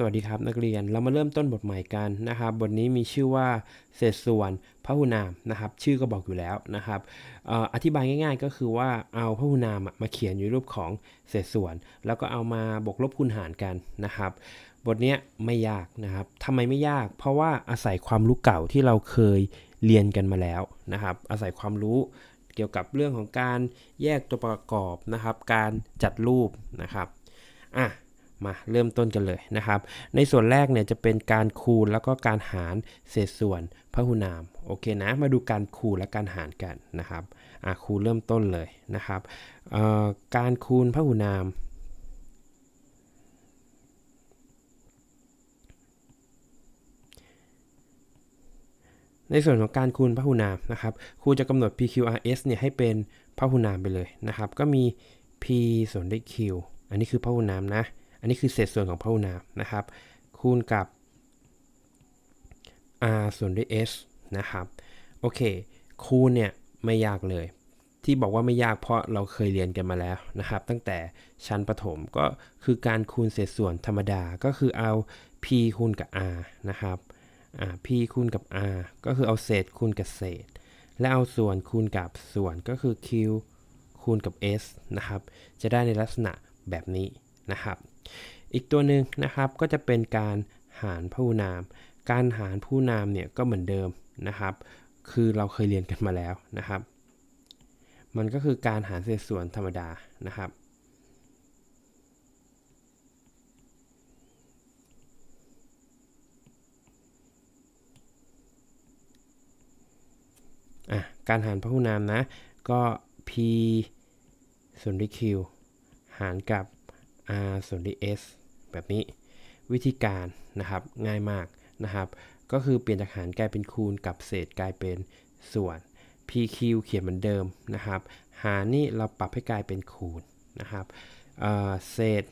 สวัสดีครับนักเรียนเรามาเริ่มต้นบทใหม่กันนะครับ บทนี้มีชื่อว่าเศษส่วนพหุนามนะครับ ชื่อก็บอกอยู่แล้วนะครับออธิบายง่าย ๆ ก็คือว่าเอาพหุนามอะมาเขียนอยู่รูปของเศษส่วน แล้วก็เอามาบวกลบคูณหารกันนะครับ บทเนี้ยไม่ยากนะครับทำไมไม่ยาก เพราะว่าอาศัยความรู้เก่าที่เราเคยเรียนกันมาแล้วนะครับ อาศัยความรู้เกี่ยวกับเรื่องของการแยกตัวประกอบนะครับ การจัดรูปนะครับอะ มาเริ่มต้นกันเลยนะครับ ในส่วนแรกเนี่ยจะเป็นการคูณแล้วก็การหารเศษส่วนพหุนาม โอเคนะ มาดูการคูณและการหารกันนะครับอะคูณเริ่มต้นเลยนะครับการคูณพหุนามในส่วนของการคูณพหุนามนะครับ ครูจะกำหนด PQRS เนี่ยให้เป็นพหุนามไปเลยนะครับ ก็มี P ส่วนด้วย Q อันนี้คือพหุนามนะ อันนี้คือเศษส่วนของพหุนามนะครับ คูณกับ r ส่วนด้วย s นะครับ โอเค คูณเนี่ยไม่ยากเลย ที่บอกว่าไม่ยากเพราะเราเคยเรียนกันมาแล้วนะครับ ตั้งแต่ชั้นประถมก็คือการคูณเศษส่วนธรรมดาก็คือเอา p คูณกับ r นะครับ p คูณกับ r ก็คือเอาเศษคูณกับเศษ และเอาส่วนคูณกับส่วนก็คือ q คูณกับ s นะครับ จะได้ในลักษณะแบบนี้นะครับ อีกตัวหนึ่งนะครับก็จะเป็นการหารพหุนาม การหารพหุนามเนี่ยก็เหมือนเดิมนะครับ คือเราเคยเรียนกันมาแล้วนะครับ มันก็คือการหารเศษส่วนธรรมดานะครับอะการหารพหุนามนะ ก็ p ส่วนด้วย q หารกับ r ส่วนด้วย s แบบนี้วิธีการนะครับง่ายมากนะครับ ก็คือเปลี่ยนจากหารกลายเป็นคูณกับเศษกลายเป็นส่วน pq เขียนเหมือนเดิมนะครับ หารนี่เราปรับให้กลายเป็นคูณนะครับเเศษ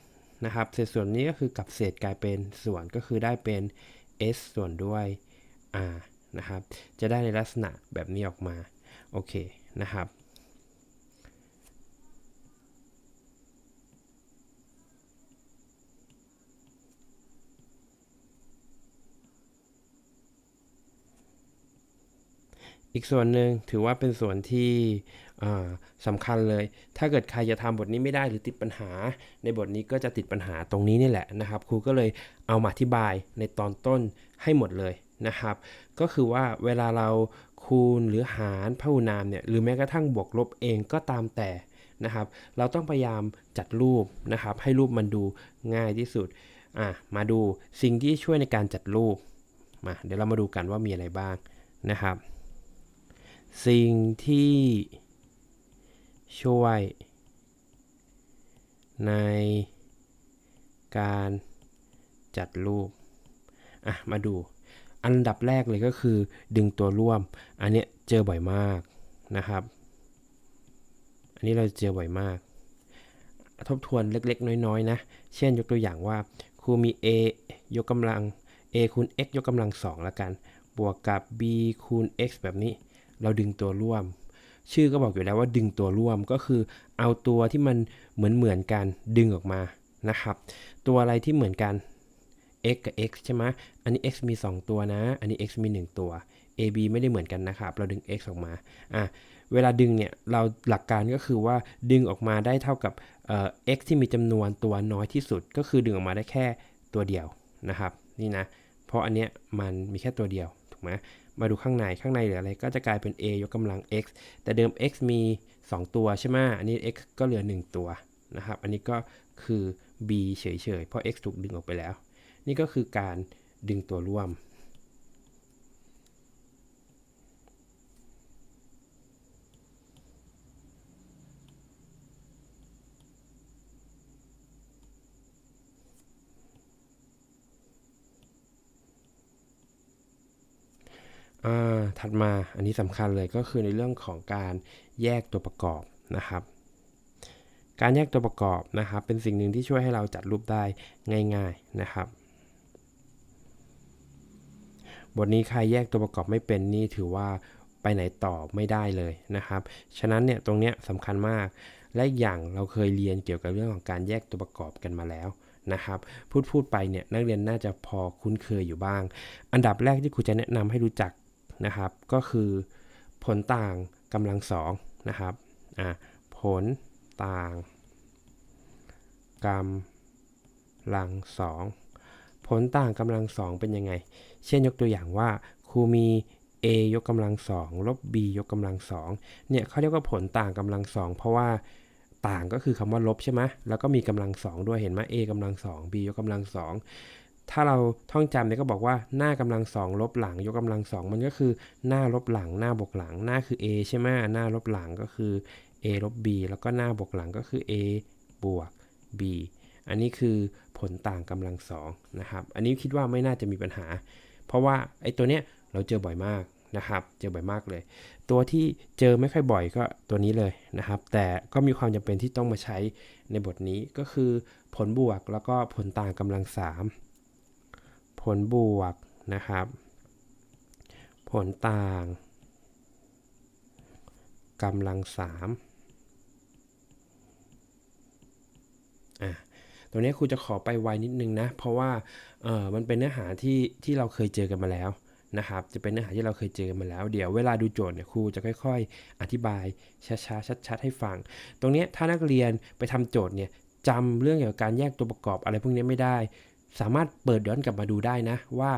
นะครับเศษส่วนนี้ก็คือกับเศษกลายเป็นส่วนก็คือได้เป็น s ส่วนด้วย r นะครับ จะได้ในลักษณะแบบนี้ออกมา โอเคนะครับ อีกส่วนหนึ่งถือว่าเป็นส่วนที่สำคัญเลย ถ้าเกิดใครจะทำบทนี้ไม่ได้หรือติดปัญหา ในบทนี้ก็จะติดปัญหาตรงนี้นี่แหละนะครับ ครูก็เลยเอามาอธิบายในตอนต้นให้หมดเลยนะครับ ก็คือว่าเวลาเราคูณหรือหารพหุนามเนี่ยหรือแม้กระทั่งบวกลบเองก็ตามแต่นะครับ เราต้องพยายามจัดรูปนะครับ ให้รูปมันดูง่ายที่สุดอะมาดูสิ่งที่ช่วยในการจัดรูปมาเดี๋ยวเรามาดูกันว่ามีอะไรบ้างนะครับ สิ่งที่ช่วย ในการจัดรูป อะ มาดู อันดับแรกเลยก็คือดึงตัวร่วม อันเนี้ยเจอบ่อยมากนะครับ อันนี้เราเจอบ่อยมาก ทบทวนเล็กๆ น้อยๆ นะ เช่นยกตัวอย่างว่าครูมี a ยกกำลัง a คูณ x ยกกำลัง2ละกัน บวกกับ b คูณ x แบบนี้ เราดึงตัวร่วม ชื่อก็บอกอยู่แล้วว่าดึงตัวร่วมก็คือเอาตัวที่มันเหมือนเหมือนๆกันดึงออกมานะครับ ตัวอะไรที่เหมือนกัน x กับ x ใช่ไหมอันนี้ x มี 2 ตัวนะ อันนี้ x มี 1 ตัว a b ไม่ได้เหมือนกันนะครับ เราดึง x ออกมา อะ เวลาดึงเนี่ย เราหลักการก็คือว่าดึงออกมาได้เท่ากับเอ่อ x ที่มีจำนวนตัวน้อยที่สุด ก็คือดึงออกมาได้แค่ตัวเดียวนะครับ นี่นะ เพราะอันเนี้ยมันมีแค่ตัวเดียว ถูกไหม มาดูข้างในข้างในเหลืออะไรก็จะกลายเป็น a ยกกำลัง x แต่เดิม x มี 2 ตัวใช่ไหมอันนี้ x ก็เหลือ 1 ตัวนะครับอันนี้ก็คือ b เฉยๆเพราะ x ถูกดึงออกไปแล้ว นี่ก็คือการดึงตัวร่วม ถัดมาอันนี้สำคัญเลยก็คือในเรื่องของการแยกตัวประกอบนะครับ การแยกตัวประกอบนะครับ เป็นสิ่งหนึ่งที่ช่วยให้เราจัดรูปได้ง่าย ๆนะครับบทนี้ใครแยกตัวประกอบไม่เป็นนี่ถือว่าไปไหนต่อไม่ได้เลยนะครับ ฉะนั้นเนี่ยตรงเนี้ยสำคัญมาก และอย่างเราเคยเรียนเกี่ยวกับเรื่องของการแยกตัวประกอบกันมาแล้วนะครับ พูดพูดไปเนี่ยนักเรียนน่าจะพอคุ้นเคยอยู่บ้าง อันดับแรกที่ครูจะแนะนำให้รู้จัก นะครับ ก็คือผลต่างกำลังสองนะครับอ่าผลต่างกำลังสองผลต่างกำลังสองเป็นยังไง เช่นยกตัวอย่างว่าครูมี a ยกกำลังสองลบ b ยกกำลังสองเนี่ยเขาเรียกว่าผลต่างกำลังสองเพราะว่าต่างก็คือคำว่าลบใช่ไหมแล้วก็มีกำลังสองด้วยเห็นไหม a กำลังสอง b ยกกำลังสอง ถ้าเราท่องจำเนี่ยก็บอกว่าหน้ากำลังสองลบหลัง ยกกำลังสองมันก็คือหน้าลบหลัง หน้าบวกหลัง หน้าคือ a ใช่ไหมหน้าลบหลังก็คือ a ลบ b แล้วก็หน้าบวกหลังก็คือ a บวก b อันนี้คือผลต่างกำลังสองนะครับ อันนี้คิดว่าไม่น่าจะมีปัญหา เพราะว่าไอ้ตัวเนี้ยเราเจอบ่อยมากนะครับ เจอบ่อยมากเลย ตัวที่เจอไม่ค่อยบ่อยก็ตัวนี้เลยนะครับ แต่ก็มีความจำเป็นที่ต้องมาใช้ในบทนี้ก็คือผลบวกแล้วก็ผลต่างกำลังสาม ผลบวกนะครับ ผลต่างกำลังสามอะตรงนี้ครูจะขอไปไวนิดนึงนะ เพราะว่าเออมันเป็นเนื้อหาที่ที่เราเคยเจอกันมาแล้วนะครับ จะเป็นเนื้อหาที่เราเคยเจอกันมาแล้ว เดี๋ยวเวลาดูโจทย์เนี่ยครูจะค่อย ๆ อธิบายช้าๆชัดๆให้ฟัง ตรงนี้ถ้านักเรียนไปทำโจทย์เนี่ยจำเรื่องเกี่ยวกับการแยกตัวประกอบอะไรพวกนี้ไม่ได้ สามารถเปิดย้อนกลับมาดูได้นะ ว่า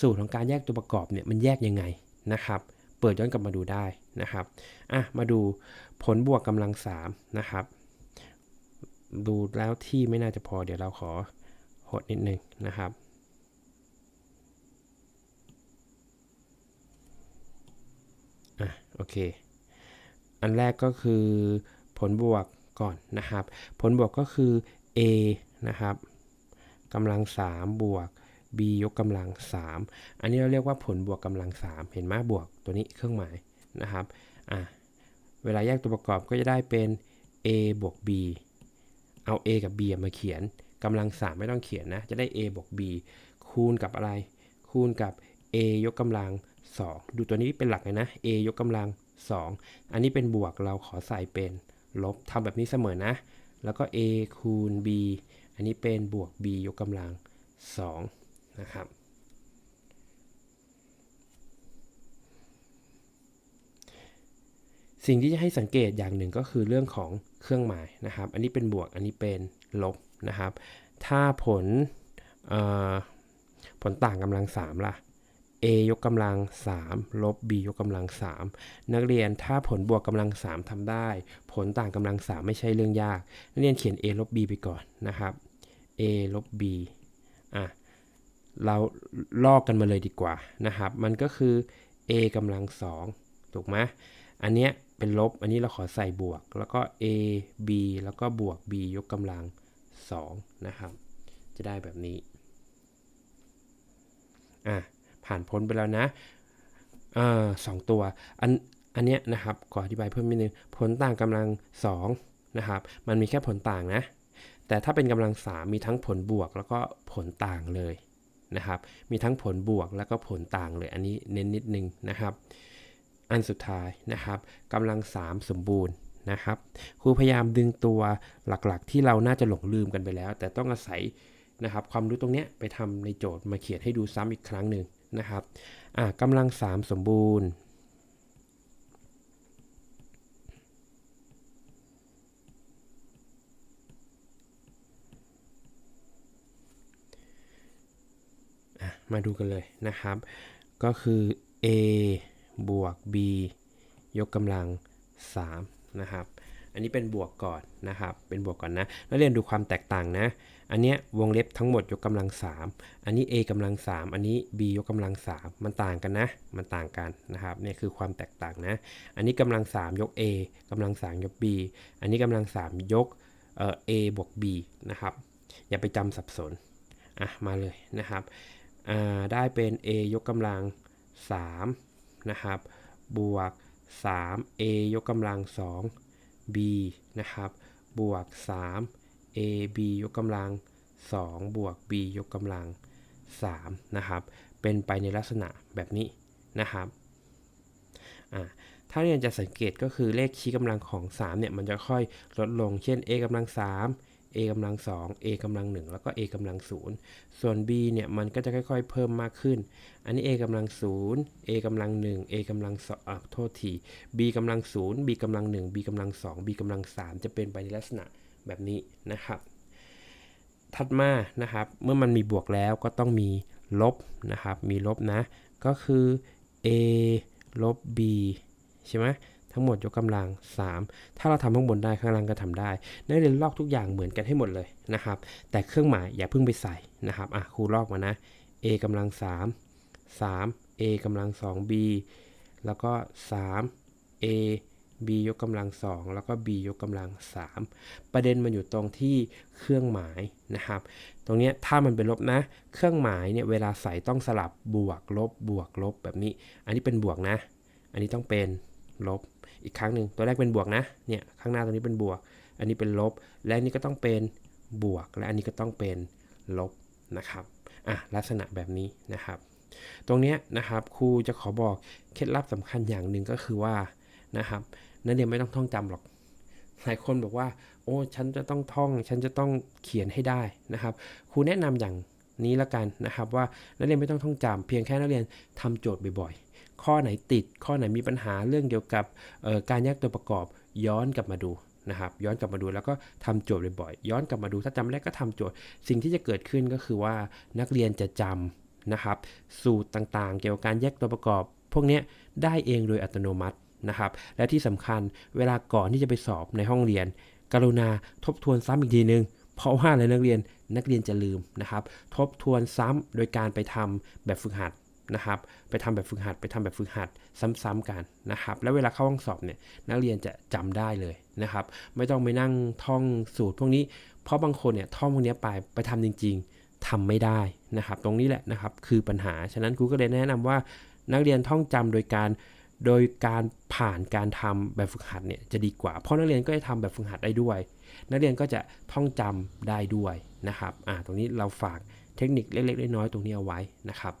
สูตรของการแยกตัวประกอบเนี่ยมันแยกยังไงนะครับ เปิดย้อนกลับมาดูได้นะครับอะมาดูผลบวกกำลังสามนะครับดูแล้วที่ไม่น่าจะพอเดี๋ยวเราขอหดนิดนึงนะครับอะโอเค อันแรกก็คือผลบวกก่อนนะครับ ผลบวกก็คือ a นะครับ กำลัง 3 บวก b ยกกำลัง 3 อันนี้เราเรียกว่าผลบวกกำลัง 3 เห็นไหมบวกตัวนี้เครื่องหมายนะครับอะเวลาแยกตัวประกอบก็จะได้เป็น a บวก b เอา a กับ b มาเขียนกำลัง 3 ไม่ต้องเขียนนะ จะได้ a บวก b คูณกับอะไร คูณกับ a ยกกำลัง 2 ดูตัวนี้เป็นหลักเลยนะ a ยกกำลัง 2 อันนี้เป็นบวกเราขอใส่เป็นลบทำแบบนี้เสมอนะ แล้วก็ a คูณ b อันนี้เป็นบวก b ยกกำลัง2นะครับสิ่งที่จะให้สังเกตอย่างหนึ่งก็คือเรื่องของเครื่องหมายนะครับ อันนี้เป็นบวก อันนี้เป็นลบนะครับ ถ้าผลผลต่างกำลัง 3 ล่ะ a ยกกำลัง 3 ลบ b ยกกำลัง 3 นักเรียนถ้าผลบวกกำลัง 3ทำได้ ผลต่างกำลัง 3 ไม่ใช่เรื่องยาก นักเรียนเขียน a ลบ b ไปก่อนนะครับ a ลบ b อะเราลอกกันมาเลยดีกว่านะครับ มันก็คือ a กำลัง2ถูกไหมอันเนี้ยเป็นลบ อันนี้เราขอใส่บวก แล้วก็ a b แล้วก็บวก b ยกกำลัง2นะครับ จะได้แบบนี้ อะ ผ่านพ้นไปแล้วนะอ่าสองตัว อัน อันเนี้ยนะครับ ขออธิบายเพิ่มนิดนึง ผลต่างกำลัง2นะครับ มันมีแค่ผลต่างนะ แต่ถ้าเป็นกำลัง3มีทั้งผลบวกแล้วก็ผลต่างเลยนะครับ มีทั้งผลบวกแล้วก็ผลต่างเลย อันนี้เน้นนิดนึงนะครับ อันสุดท้ายนะครับกำลัง3สมบูรณ์นะครับ ครูพยายามดึงตัวหลักๆ ที่เราน่าจะหลงลืมกันไปแล้ว แต่ต้องอาศัยนะครับความรู้ตรงเนี้ยไปทำในโจทย์มาเขียนให้ดูซ้ำอีกครั้งหนึ่งนะครับอ่ากำลัง3สมบูรณ์ มาดูกันเลยนะครับ ก็คือ a บวก b ยกกำลัง 3 นะครับ อันนี้เป็นบวกก่อนนะครับ เป็นบวกก่อนนะ แล้วเรียนดูความแตกต่างนะ อันเนี้ยวงเล็บทั้งหมดยกกำลัง 3 อันนี้ a กำลัง 3 อันนี้ b ยกกำลัง 3 มันต่างกันนะ มันต่างกันนะครับนี่คือความแตกต่างนะ อันนี้กำลัง 3 ยก a กำลัง 3 ยก b อันนี้กำลัง 3 ยกเอ่อ a บวก b นะครับ อย่าไปจำสับสน อะ มาเลยนะครับ ได้เป็น a ยกกำลัง 3 นะครับ บวก 3 a ยกกำลัง 2 b นะครับ บวก 3 a b ยกกำลัง 2 บวก b ยกกำลัง 3 นะครับ เป็นไปในลักษณะแบบนี้นะครับถ้าเรียนจะสังเกตก็คือเลขชี้กำลังของ 3 เนี่ย มันจะค่อยลดลง เช่น a กำลัง 3 a กำลัง2 a กำลัง1แล้วก็ a กำลัง0ส่วน b เนี่ยมันก็จะค่อยๆ เพิ่มมากขึ้น อันนี้ a กำลัง0 a กำลัง1 a กำลัง2อะโทษที b กำลัง0 b กำลัง1 b กำลัง2 b กำลัง3จะเป็นไปในลักษณะแบบนี้นะครับ ถัดมานะครับ เมื่อมันมีบวกแล้วก็ต้องมีลบนะครับ มีลบนะ ก็คือ a ลบ b ใช่ไหม ทั้งหมดยกกำลัง 3 ถ้าเราทำข้างบนได้ข้างล่างก็ทำได้ นักเรียนลอกทุกอย่างเหมือนกันให้หมดเลยนะครับ แต่เครื่องหมายอย่าเพิ่งไปใส่นะครับอะครูลอกมานะ a กำลัง 3 3 a กำลัง 2b แล้วก็ 3 a b ยกกำลัง 2 แล้วก็ b ยกกำลัง 3 ประเด็นมันอยู่ตรงที่เครื่องหมายนะครับ ตรงนี้ถ้ามันเป็นลบนะ เครื่องหมายเนี่ยเวลาใส่ต้องสลับบวกลบบวกลบแบบนี้ อันนี้เป็นบวกนะ อันนี้ต้องเป็น ลบ อีกครั้งหนึ่งตัวแรกเป็นบวกนะ เนี่ยข้างหน้าตรงนี้เป็นบวก อันนี้เป็นลบ และอันนี้ก็ต้องเป็นบวก และอันนี้ก็ต้องเป็นลบนะครับอะลักษณะแบบนี้นะครับ ตรงเนี้ยนะครับครูจะขอบอกเคล็ดลับสำคัญอย่างหนึ่งก็คือว่านะครับนักเรียนไม่ต้องท่องจำหรอกหลายคนบอกว่า โอ้ฉันจะต้องท่อง ฉันจะต้องเขียนให้ได้นะครับครูแนะนำอย่างนี้ละกันนะครับ ว่านักเรียนไม่ต้องท่องจำเพียงแค่นักเรียนทำโจทย์บ่อย ข้อไหนติด ข้อไหนมีปัญหาเรื่องเกี่ยวกับการแยกตัวประกอบย้อนกลับมาดูนะครับ ย้อนกลับมาดูแล้วก็ทำโจทย์บ่อยๆย้อนกลับมาดูถ้าจำได้ก็ทำโจทย์ สิ่งที่จะเกิดขึ้นก็คือว่านักเรียนจะจำนะครับ สูตรต่างๆ เกี่ยวกับการแยกตัวประกอบ พวกนี้ได้เองโดยอัตโนมัตินะครับ และที่สำคัญเวลาก่อนที่จะไปสอบในห้องเรียน กรุณาทบทวนซ้ำอีกทีนึงเพราะว่าอะไรนักเรียนนักเรียนจะลืมนะครับ ทบทวนซ้ำโดยการไปทำแบบฝึกหัด นะครับ ไปทำแบบฝึกหัด ไปทำแบบฝึกหัดซ้ำๆกันนะครับ แล้วเวลาเข้าห้องสอบเนี่ยนักเรียนจะจำได้เลยนะครับ ไม่ต้องไปนั่งท่องสูตรพวกนี้ เพราะบางคนเนี่ยท่องพวกนี้ไปไปทำจริง ๆทำไม่ได้นะครับ ตรงนี้แหละนะครับคือปัญหา ฉะนั้นครูก็เลยแนะนำว่านักเรียนท่องจำโดยการโดยการผ่านการทำแบบฝึกหัดเนี่ยจะดีกว่า เพราะนักเรียนก็จะทำแบบฝึกหัดได้ด้วย นักเรียนก็จะท่องจำได้ด้วยนะครับ อ่า ตรงนี้เราฝากเทคนิคเล็กๆน้อยๆตรงนี้เอาไว้นะครับ